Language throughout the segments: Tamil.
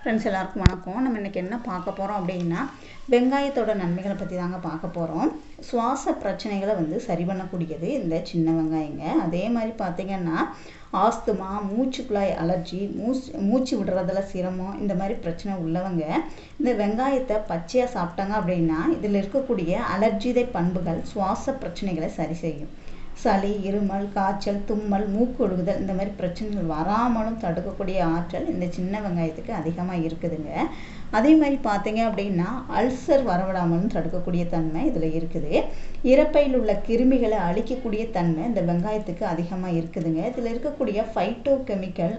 ஃப்ரெண்ட்ஸ் எல்லாருக்கும் வணக்கம். நம்ம இன்றைக்கி என்ன பார்க்க போகிறோம் அப்படின்னா வெங்காயத்தோட நன்மைகளை பற்றி தாங்க பார்க்க போகிறோம் சுவாச பிரச்சனைகளை வந்து சரி பண்ணக்கூடியது இந்த சின்ன வெங்காயங்க. அதே மாதிரி பார்த்திங்கன்னா ஆஸ்துமா மூச்சுக்குழாய் அலர்ஜி மூச்சு மூச்சு விடுறதுல சிரமம் இந்த மாதிரி பிரச்சனை உள்ளவங்க இந்த வெங்காயத்தை பச்சையாக சாப்பிட்டாங்க அப்படின்னா இதில் இருக்கக்கூடிய அலர்ஜிதை பண்புகள் சுவாச பிரச்சனைகளை சரி செய்யும். சளி இருமல் காய்ச்சல் தும்மல் மூக்கொழுகுதல் இந்த மாதிரி பிரச்சனைகள் வராமலும் தடுக்கக்கூடிய ஆற்றல் இந்த சின்ன வெங்காயத்துக்கு அதிகமாக இருக்குதுங்க. அதே மாதிரி பார்த்தீங்க அப்படின்னா அல்சர் வரவிடாமலும் தடுக்கக்கூடிய தன்மை இதில் இருக்குது. இறப்பையில் உள்ள கிருமிகளை அழிக்கக்கூடிய தன்மை இந்த வெங்காயத்துக்கு அதிகமாக இருக்குதுங்க. இதில் இருக்கக்கூடிய ஃபைட்டோ கெமிக்கல்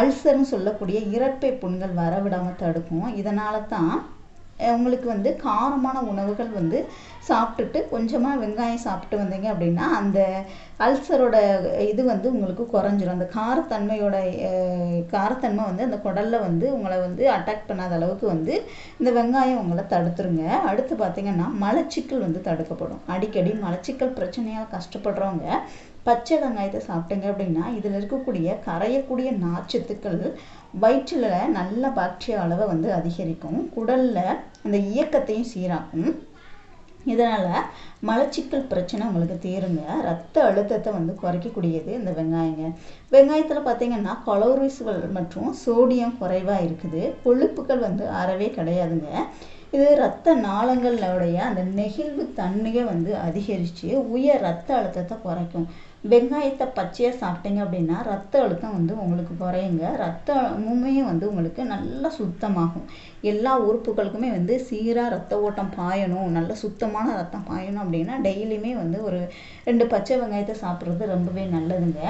அல்சர்னு சொல்லக்கூடிய இறப்பை புண்கள் வரவிடாமல் தடுக்கும். இதனால தான் உங்களுக்கு வந்து காரமான உணவுகள் வந்து சாப்பிட்டுட்டு கொஞ்சமாக வெங்காயம் சாப்பிட்டு வந்தீங்க அப்படின்னா அந்த அல்சரோட இது வந்து உங்களுக்கு குறைஞ்சிரும். அந்த காரத்தன்மையோட காரத்தன்மை வந்து அந்த குடலில் வந்து உங்களை வந்து அட்டாக் பண்ணாத அளவுக்கு வந்து இந்த வெங்காயம் உங்களை தடுத்துருங்க. அடுத்து பார்த்தீங்கன்னா மலச்சிக்கல் வந்து தடுக்கப்படும். அடிக்கடி மலச்சிக்கல் பிரச்சனையால் கஷ்டப்படுறவங்க பச்சை வெங்காயத்தை சாப்பிட்டீங்க அப்படின்னா இதில் இருக்கக்கூடிய கரையக்கூடிய நார்ச்சத்துக்கள் வயிற்றில் நல்ல பாக்டீரியா அளவை வந்து அதிகரிக்கும். குடலில் அந்த இயக்கத்தையும் சீராக்கும். இதனால் மலச்சிக்கல் பிரச்சனை உங்களுக்கு தீருங்க. ரத்த அழுத்தத்தை வந்து குறைக்கக்கூடியது இந்த வெங்காயங்க. வெங்காயத்தில் பார்த்தீங்கன்னா கலோரிஸ்கள் மற்றும் சோடியம் குறைவாக இருக்குது. கொழுப்புகள் வந்து அறவே கிடையாதுங்க. இது ரத்த நாளங்களுடைய அந்த நெகிழ்வு தன்மையை வந்து அதிகரித்து உயர் ரத்த அழுத்தத்தை குறைக்கும். வெங்காயத்தை பச்சையாக சாப்பிட்டீங்க அப்படின்னா ரத்த அழுத்தம் வந்து உங்களுக்கு குறையுங்க. ரத்தமுமே வந்து உங்களுக்கு நல்லா சுத்தமாகும். எல்லா உறுப்புகளுக்குமே வந்து சீராக ரத்த ஓட்டம் பாயணும். நல்ல சுத்தமான ரத்தம் பாயணும் அப்படின்னா டெய்லியுமே வந்து ஒரு ரெண்டு பச்சை வெங்காயத்தை சாப்பிட்றது ரொம்பவே நல்லதுங்க.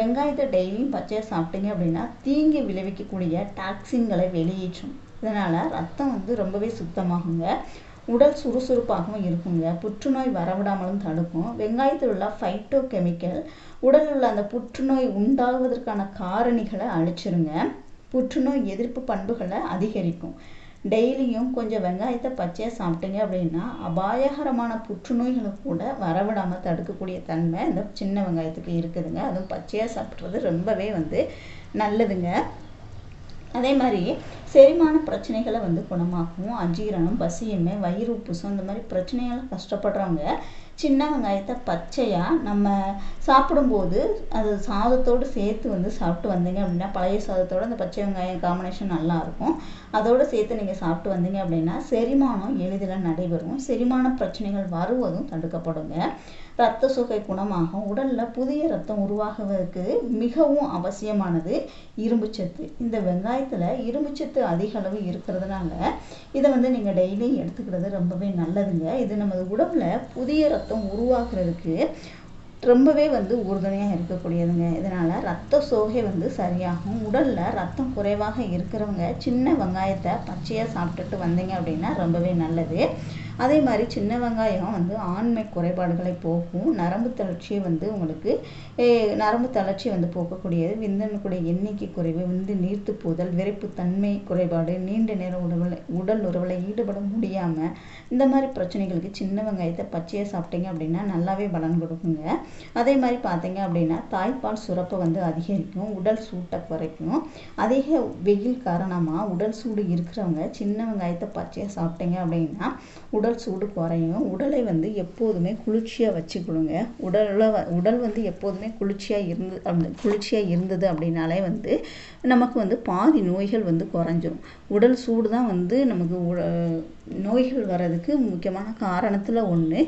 வெங்காயத்தை டெய்லியும் பச்சையாக சாப்பிட்டீங்க அப்படின்னா தீங்கு விளைவிக்கக்கூடிய டாக்ஸின்களை வெளியேற்றும். இதனால் ரத்தம் வந்து ரொம்பவே சுத்தமாகுங்க. உடல் சுறுசுறுப்பாகவும் இருக்குங்க. புற்றுநோய் வரவிடாமலும் தடுக்கும். வெங்காயத்தில் உள்ள ஃபைட்டோ கெமிக்கல் உடலில் உள்ள அந்த புற்றுநோய் உண்டாகுவதற்கான காரணிகளை அழிச்சிருங்க. புற்றுநோய் எதிர்ப்பு பண்புகளை அதிகரிக்கும். டெய்லியும் கொஞ்சம் வெங்காயத்தை பச்சையாக சாப்பிட்டீங்க அப்படின்னா அபாயகரமான புற்றுநோய்களை கூட வரவிடாமல் தடுக்கக்கூடிய தன்மை இந்த சின்ன வெங்காயத்துக்கு இருக்குதுங்க. அதுவும் பச்சையாக சாப்பிட்றது ரொம்பவே வந்து நல்லதுங்க. அதே மாதிரி செரிமான பிரச்சனைகளை வந்து குணமாக்கும் அஜீரணம் பசியுமே வயிறு உப்புசம் இந்த மாதிரி பிரச்சனைகள் கஷ்டப்படுறவங்க சின்ன வெங்காயத்தை பச்சையாக நம்ம சாப்பிடும்போது அது சாதத்தோடு சேர்த்து வந்து சாப்பிட்டு வந்தீங்க அப்படின்னா பழைய சாதத்தோடு அந்த பச்சை வெங்காயம் காம்பினேஷன் நல்லாயிருக்கும் அதோடு சேர்த்து நீங்கள் சாப்பிட்டு வந்தீங்க அப்படின்னா செரிமானம் எளிதில் நடைபெறும். செரிமான பிரச்சனைகள் வருவதும் தடுக்கப்படுங்க. இரத்த சோகை குணமாகும். உடலில் புதிய ரத்தம் உருவாகுவதற்கு மிகவும் அவசியமானது இரும்புச்சத்து இந்த வெங்காயத்தில் இரும்புச்சத்து அதிக அளவு இருக்கிறதுனால இதை வந்து நீங்கள் டெய்லியும் எடுத்துக்கிறது ரொம்பவே நல்லதுங்க. இது நமது உடம்புல புதிய ரத்தம் உருவாக்குறதுக்கு ரொம்பவே வந்து உறுதுணையாக இருக்கக்கூடியதுங்க. இதனால் ரத்த சோகை வந்து சரியாகும். உடலில் ரத்தம் குறைவாக இருக்கிறவங்க சின்ன வெங்காயத்தை பச்சையாக சாப்பிட்டுட்டு வந்தீங்க அப்படின்னா ரொம்பவே நல்லது. அதே மாதிரி சின்ன வெங்காயம் வந்து ஆண்மை குறைபாடுகளை போக்கும் நரம்பு தளர்ச்சியை வந்து உங்களுக்கு நரம்பு தளர்ச்சி வந்து போக்கக்கூடியது. விந்தணுக்குடைய எண்ணிக்கை குறைவு விந்து நீர்த்து போதல் விரைப்பு தன்மை குறைபாடு நீண்ட நேரம் உடல் உடல் உறவில் ஈடுபட முடியாமல் இந்த மாதிரி பிரச்சனைகளுக்கு சின்ன வெங்காயத்தை பச்சையாக சாப்பிட்டீங்க அப்படின்னா நல்லாவே பலன் கொடுக்குங்க. அதே மாதிரி பார்த்தீங்க அப்படின்னா தாய்ப்பால் சுரப்பை வந்து அதிகரிக்கும் உடல் சூட்டை குறைக்கும். அதிக வெயில் காரணமாக உடல் சூடு இருக்கிறவங்க சின்ன வெங்காயத்தை பச்சையாக சாப்பிட்டீங்க அப்படின்னா உடல் உடல் சூடு குறையும். உடலை வந்து எப்போதுமே குளிர்ச்சியாக வச்சுக்கொடுங்க உடலில் உடல் வந்து எப்போதுமே குளிர்ச்சியாக இருந்து அந்த குளிர்ச்சியாக இருந்தது அப்படின்னாலே வந்து நமக்கு வந்து பாதி நோய்கள் வந்து குறைஞ்சிரும். உடல் சூடு தான் வந்து நமக்கு நோய்கள் வர்றதுக்கு முக்கியமான காரணத்தில் ஒன்று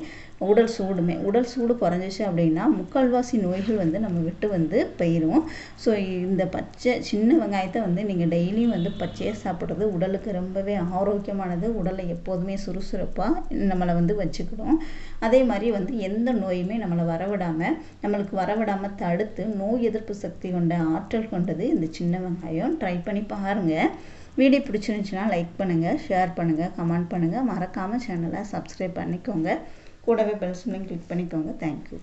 உடல் சூடுமே. உடல் சூடு குறைஞ்சிச்சு அப்படின்னா முக்கால்வாசி நோய்கள் வந்து நம்ம விட்டு வந்து போயிடும் ஸோ இந்த பச்சை சின்ன வெங்காயத்தை வந்து நீங்கள் டெய்லியும் வந்து பச்சையாக சாப்பிட்றது உடலுக்கு ரொம்பவே ஆரோக்கியமானது. உடலை எப்போதுமே சுறுசுறுப்பாக நம்மளை வந்து வச்சுக்கிடும் அதே மாதிரி வந்து எந்த நோயுமே நம்மளை வரவிடாமல் நம்மளுக்கு வரவிடாமல் தடுத்து நோய் எதிர்ப்பு சக்தி கொண்ட ஆற்றல் கொண்டது இந்த சின்ன வெங்காயம். ட்ரை பண்ணி பாருங்கள் வீடியோ பிடிச்சிருந்துச்சுன்னா லைக் பண்ணுங்கள் ஷேர் பண்ணுங்கள் கமெண்ட் பண்ணுங்கள் மறக்காமல் சேனலை சப்ஸ்கிரைப் பண்ணிக்கோங்க. கூடவே பெல் சிம்லையும் கிளிக் பண்ணிக்கோங்க. Thank you